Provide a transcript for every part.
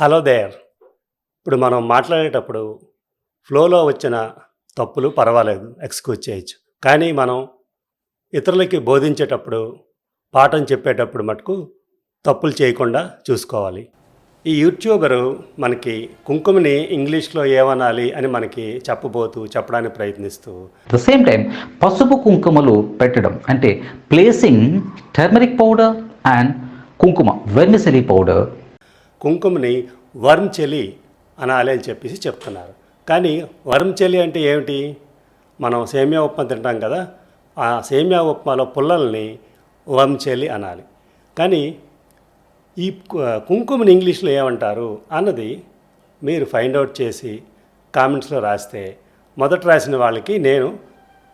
Hello there. ఇప్పుడు మనం మాట్లాడేటప్పుడు ఫ్లోలో వచ్చిన తప్పులు పర్వాలేదు ఎక్స్క్యూజ్ చేయొచ్చు. కానీ మనం ఇతరులకి బోధించేటప్పుడు పాఠం చెప్పేటప్పుడు మటుకు తప్పులు చేయకుండా చూసుకోవాలి. ఈ యూట్యూబరు మనకి కుంకుమని ఇంగ్లీష్లో ఏమనాలి అని మనకి చెప్పబోతూ చెప్పడానికి ప్రయత్నిస్తూ. ద సేమ్ టైం పసుపు కుంకుమలు పెట్టడం అంటే ప్లేసింగ్ టర్మరిక్ పౌడర్ అండ్ కుంకుమ వెర్మిసెలి పౌడర్ కుంకుమని వర్మ్ చెలి అనాలి అని చెప్పేసి చెప్తున్నారు. కానీ వర్మ్ చెలి అంటే ఏమిటి? మనం సేమియా ఉప్మా తింటాం కదా ఆ సేమియా ఉప్మాలో పుల్లల్ని వర్మ్ చెలి అనాలి. కానీ ఈ కుంకుమని ఇంగ్లీష్లో ఏమంటారు అన్నది మీరు ఫైండ్ అవుట్ చేసి కామెంట్స్లో రాస్తే మొదట రాసిన వాళ్ళకి నేను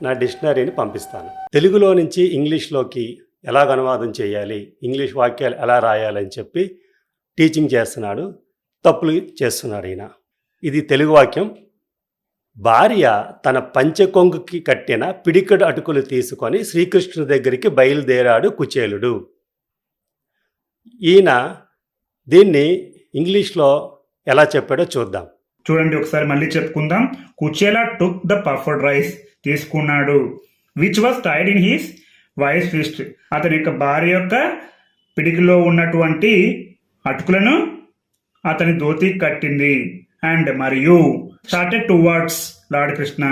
నా డిక్షనరీని పంపిస్తాను. తెలుగులో నుంచి ఇంగ్లీష్లోకి ఎలా అనువాదం చేయాలి ఇంగ్లీష్ వాక్యాలు ఎలా రాయాలని చెప్పి టీచింగ్ చేస్తున్నాడు తప్పులు చేస్తున్నాడు ఈయన. ఇది తెలుగు వాక్యం. భార్య తన పంచకొంగుకి కట్టిన పిడికడు అటుకులు తీసుకొని శ్రీకృష్ణుడి దగ్గరికి బయలుదేరాడు కుచేలుడు. ఈయన దీన్ని ఇంగ్లీష్లో ఎలా చెప్పాడో చూద్దాం. చూడండి ఒకసారి మళ్ళీ చెప్పుకుందాం. Kuchela took the puffed rice తీసుకున్నాడు. Which was tied in his wife's fist అతని యొక్క భార్య యొక్క పిడికిలో ఉన్నటువంటి అటుకులను అతని ధోతి కట్టింది. అండ్ మరియు started towards Lord Krishna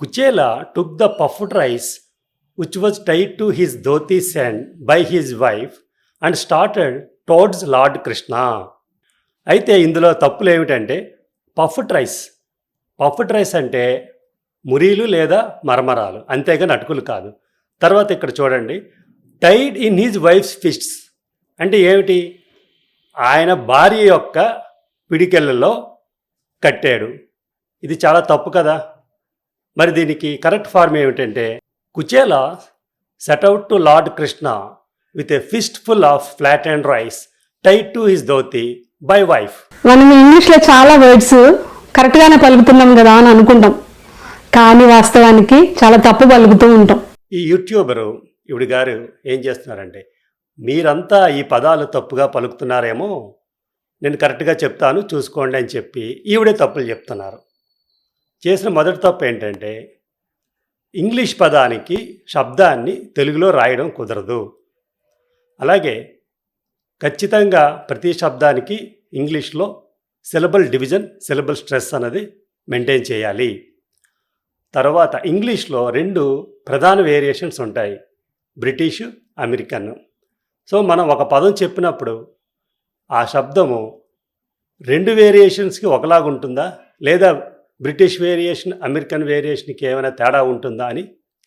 Kuchela took the puffed rice which was tied to his dhoti send by his wife and started towards Lord Krishna అయితే ఇందులో తప్పులు ఏమిటంటే పఫ్డ్ రైస్ పఫ్డ్ రైస్ అంటే మురీలు లేదా మరమరాలు అంతేగాని అటుకులు కాదు. తర్వాత ఇక్కడ చూడండి tied in his wife's fists అంటే ఏమిటి? ఆయన భార్య యొక్క పిడికెళ్ళలో కట్టాడు. ఇది చాలా తప్పు కదా. మరి దీనికి కరెక్ట్ ఫార్మ్ ఏమిటంటే Kuchela set out to Lord Krishna with a fist full of flattened rice tied to his dhoti by wife. మనం ఇంగ్లీష్లో చాలా వర్డ్స్ కరెక్ట్గానే పలుకుతున్నాం కదా అని అనుకుంటాం. కానీ వాస్తవానికి చాలా తప్పు పలుకుతూ ఉంటాం. ఈ యూట్యూబరు ఇవిడి గారు ఏం చేస్తున్నారంటే మీరంతా ఈ పదాలు తప్పుగా పలుకుతున్నారేమో నేను కరెక్ట్గా చెప్తాను చూసుకోండి అని చెప్పి ఈవిడే తప్పులు చెప్తున్నారు. చేసిన మొదటి తప్పు ఏంటంటే ఇంగ్లీష్ పదానికి శబ్దాన్ని తెలుగులో రాయడం కుదరదు. అలాగే ఖచ్చితంగా ప్రతి శబ్దానికి ఇంగ్లీష్లో సిలబల్ డివిజన్ సిలబల్ స్ట్రెస్ అన్నది మెయింటైన్ చేయాలి. తర్వాత ఇంగ్లీష్లో రెండు ప్రధాన వేరియేషన్స్ ఉంటాయి బ్రిటిష్ అమెరికన్. సో మనం ఒక పదం చెప్పినప్పుడు ఆ శబ్దము రెండు వేరియేషన్స్కి ఒకలాగా ఉంటుందా? లేదా బ్రిటిష్ వేరియేషన్ అమెరికన్ వేరియేషన్కి ఏమైనా తేడా ఉంటుందా అని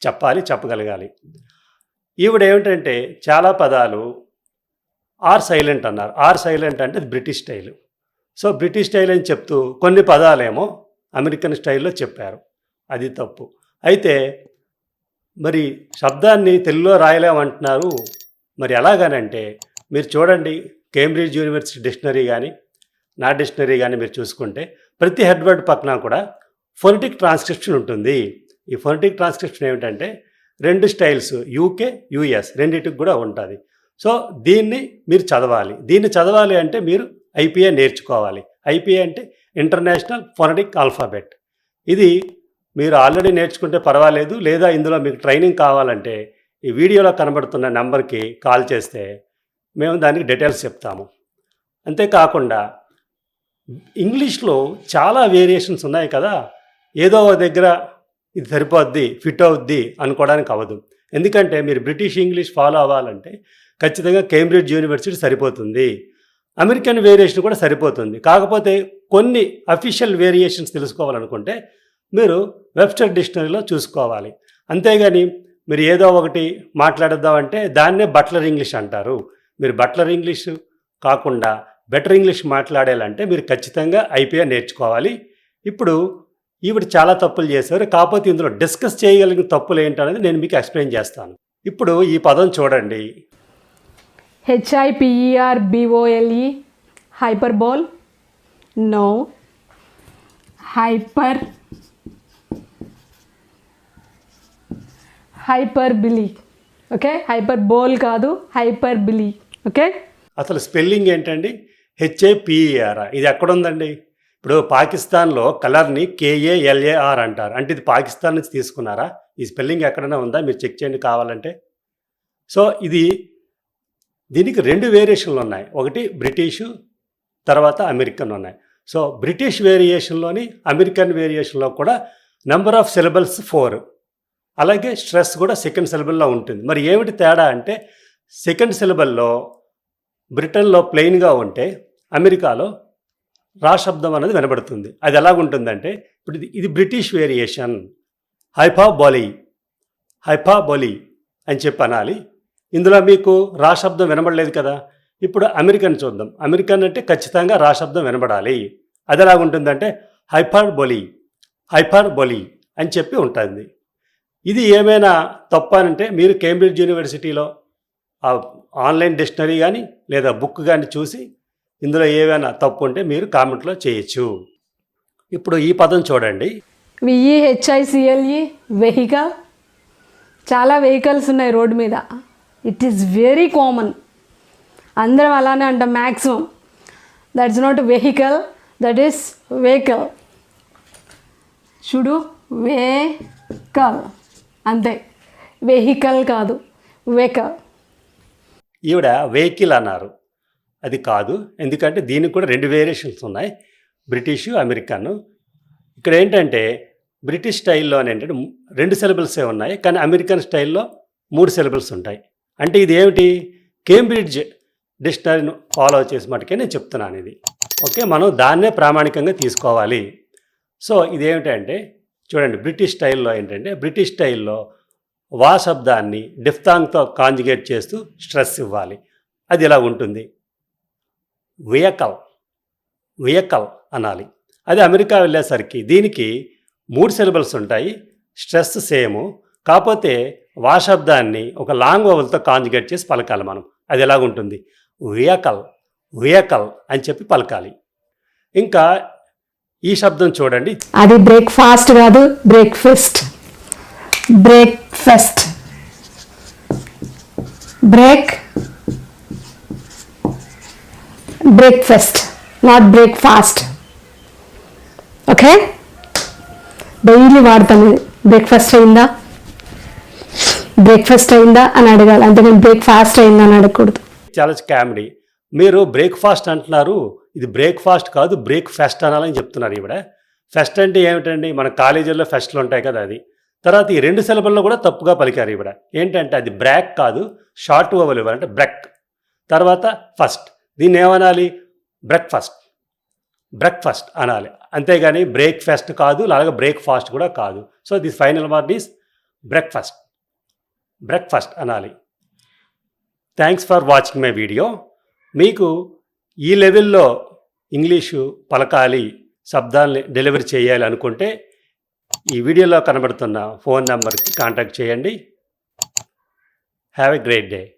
చెప్పాలి చెప్పగలగాలి. ఈవిడ ఏమిటంటే చాలా పదాలు ఆర్ సైలెంట్ అన్నారు. ఆర్ సైలెంట్ అంటే British style. So British style అని చెప్తూ కొన్ని పదాలేమో అమెరికన్ స్టైల్లో చెప్పారు. అది తప్పు. అయితే మరి శబ్దాన్ని తెలుగులో రాయలేమంటున్నారు మరి ఎలాగనంటే మీరు చూడండి కేంబ్రిడ్జ్ యూనివర్సిటీ డిక్షనరీ కానీ నా డిక్షనరీ కానీ మీరు చూసుకుంటే ప్రతి హెడ్వర్డ్ పక్కన కూడా ఫొనిటిక్ ట్రాన్స్క్రిప్షన్ ఉంటుంది. ఈ ఫొనిటిక్ ట్రాన్స్క్రిప్షన్ ఏమిటంటే రెండు స్టైల్స్ యూకే యూఎస్ రెండింటికి కూడా ఉంటుంది. సో దీన్ని మీరు చదవాలి. దీన్ని చదవాలి అంటే మీరు ఐపీఏ నేర్చుకోవాలి. ఐపీఏ అంటే ఇంటర్నేషనల్ ఫొనటిక్ ఆల్ఫాబెట్. ఇది మీరు ఆల్రెడీ నేర్చుకుంటే పర్వాలేదు లేదా ఇందులో మీకు ట్రైనింగ్ కావాలంటే ఈ వీడియోలో కనబడుతున్న నెంబర్కి కాల్ చేస్తే మేము దానికి డీటెయిల్స్ చెప్తాము. అంతేకాకుండా ఇంగ్లీష్లో చాలా వేరియేషన్స్ ఉన్నాయి కదా ఏదో ఒక దగ్గర ఇది సరిపోద్ది ఫిట్ అవుద్ది అనుకోవడానికి అవ్వదు. ఎందుకంటే మీరు బ్రిటిష్ ఇంగ్లీష్ ఫాలో అవ్వాలంటే ఖచ్చితంగా కేంబ్రిడ్జ్ యూనివర్సిటీ సరిపోతుంది అమెరికన్ వేరియేషన్ కూడా సరిపోతుంది. కాకపోతే కొన్ని అఫీషియల్ వేరియేషన్స్ తెలుసుకోవాలనుకుంటే మీరు వెబ్స్టర్ డిక్షనరీలో చూసుకోవాలి. అంతేగాని మీరు ఏదో ఒకటి మాట్లాడద్దామంటే దాన్నే బట్లర్ ఇంగ్లీష్ అంటారు. మీరు బట్లర్ ఇంగ్లీష్ కాకుండా బెటర్ ఇంగ్లీష్ మాట్లాడాలంటే మీరు ఖచ్చితంగా ఐపీఆర్ నేర్చుకోవాలి. ఇప్పుడు ఈవిడ చాలా తప్పులు చేశారు. కాకపోతే ఇందులో డిస్కస్ చేయగలిగిన తప్పులు ఏంటనేది నేను మీకు ఎక్స్ప్లెయిన్ చేస్తాను. ఇప్పుడు ఈ పదం చూడండి. H I P E R B O L E hyper bole no. Hyper hyperbole okay? Hyper bole కాదు హైపర్ బిలీ ఓకే? అసలు స్పెల్లింగ్ ఏంటండి? H A P E R. ఇది ఎక్కడుందండి? ఇప్పుడు పాకిస్తాన్లో కలర్ని కేఏఎల్ఏఆర్ అంటారు. అంటే ఇది పాకిస్తాన్ నుంచి తీసుకున్నారా? ఈ స్పెల్లింగ్ ఎక్కడైనా ఉందా? మీరు చెక్ చేయండి కావాలంటే. సో ఇది దీనికి రెండు వేరియేషన్లు ఉన్నాయి. ఒకటి బ్రిటిషు తర్వాత అమెరికన్ ఉన్నాయి. సో బ్రిటిష్ వేరియేషన్లోని అమెరికన్ వేరియేషన్లో కూడా నెంబర్ ఆఫ్ సిలబల్స్ ఫోర్. అలాగే స్ట్రెస్ కూడా సెకండ్ సిలబల్లో ఉంటుంది. మరి ఏమిటి తేడా అంటే సెకండ్ సిలబల్లో బ్రిటన్లో ప్లెయిన్గా ఉంటే అమెరికాలో రా శబ్దం అనేది వినబడుతుంది. అది ఎలాగుంటుందంటే ఇప్పుడు ఇది ఇది బ్రిటిష్ వేరియేషన్. హైపాబోలీ హైపాబోలీ అని చెప్పి అనాలి. ఇందులో మీకు రా శబ్దం వినబడలేదు కదా? ఇప్పుడు అమెరికన్ చూద్దాం. అమెరికన్ అంటే ఖచ్చితంగా రా శబ్దం వినబడాలి. అది ఎలాగుంటుందంటే హైపర్బొలీ హైపర్బొలీ అని చెప్పి ఉంటుంది. ఇది ఏమైనా తప్ప అంటే మీరు కేంబ్రిడ్జ్ యూనివర్సిటీలో ఆ ఆన్లైన్ డిక్షనరీ కానీ లేదా బుక్ కానీ చూసి ఇందులో ఏమైనా తప్పు ఉంటే మీరు కామెంట్లో చేయొచ్చు. ఇప్పుడు ఈ పదం చూడండి. విఈహెచ్ఐసిఎల్ఈ వెహికల్. చాలా వెహికల్స్ ఉన్నాయి రోడ్డు మీద. ఇట్ ఈస్ వెరీ కామన్ అందరం అలానే అంటాం maximum that's not vehicle that is vehicle చూడు వెహికల్ అంతే. వెహికల్ కాదు. వెక ఈవిడ వెహికల్ అన్నారు. అది కాదు. ఎందుకంటే దీనికి కూడా రెండు వేరియేషన్స్ ఉన్నాయి. బ్రిటిషు అమెరికన్ ఇక్కడ ఏంటంటే బ్రిటిష్ స్టైల్లో ఏంటంటే రెండు సిలబుల్సే ఉన్నాయి. కానీ అమెరికన్ స్టైల్లో మూడు సిలబుల్స్ ఉంటాయి. అంటే ఇది ఏమిటి? కేంబ్రిడ్జ్ డిక్షనరీని ఫాలో చేసి మటుకే నేను చెప్తున్నాను ఇది. ఓకే మనం దాన్నే ప్రామాణికంగా తీసుకోవాలి. సో ఇదేమిటంటే చూడండి బ్రిటిష్ స్టైల్లో ఏంటంటే బ్రిటిష్ స్టైల్లో వా శబ్దాన్ని డిఫ్తాంగ్తో కాంజుగేట్ చేస్తూ స్ట్రెస్ ఇవ్వాలి. అది ఇలా ఉంటుంది? వెయకల్ వెయకల్ అనాలి. అది అమెరికా వెళ్ళేసరికి దీనికి మూడు సిలబల్స్ ఉంటాయి స్ట్రెస్ సేము కాకపోతే వా శబ్దాన్ని ఒక లాంగ్ వవల్తో కాంజుగేట్ చేసి పలకాలి మనం. అది ఎలాగుంటుంది? వెయకల్ వెయకల్ అని చెప్పి పలకాలి. ఇంకా ఈ శబ్దం చూడండి. అది బ్రేక్ఫాస్ట్ కాదు breakfast breakfast break breakfast not breakfast okay daily వాడతాం ఇది బ్రేక్ఫాస్ట్ అయిందా? బ్రేక్ఫాస్ట్ అయిందా అని అడగాలి. అంతేగాని బ్రేక్ఫాస్ట్ అయిందా అని అడగకూడదు. చాలా కామెడీ మీరు బ్రేక్ఫాస్ట్ అంటున్నారు. ఇది బ్రేక్ఫాస్ట్ కాదు బ్రేక్ ఫెస్ట్ అనాలని చెప్తున్నారు ఈవిడ. ఫెస్ట్ అంటే ఏమిటండి? మన కాలేజీల్లో ఫెస్ట్లు ఉంటాయి కదా అది. తర్వాత ఈ రెండు సిలబల్లో కూడా తప్పుగా పలికారు ఈవిడ. ఏంటంటే అది బ్రాక్ కాదు షార్ట్ ఓవల్ ఇవ్వాలంటే బ్రెక్. తర్వాత ఫస్ట్ దీన్ని ఏమనాలి? బ్రేక్ఫాస్ట్. బ్రేక్ఫాస్ట్ అనాలి. అంతేగాని బ్రేక్ఫాస్ట్ కాదు అలాగే బ్రేక్ఫాస్ట్ కూడా కాదు. So this final word is breakfast. Breakfast అనాలి. Thanks for watching my video. మీకు ఈ లెవెల్లో ఇంగ్లీషు పలకాలి శబ్దాల్ని డెలివరీ చేయాలి అనుకుంటే ఈ వీడియోలో కనబడుతున్న ఫోన్ నెంబర్కి కాంటాక్ట్ చేయండి. Have a great day.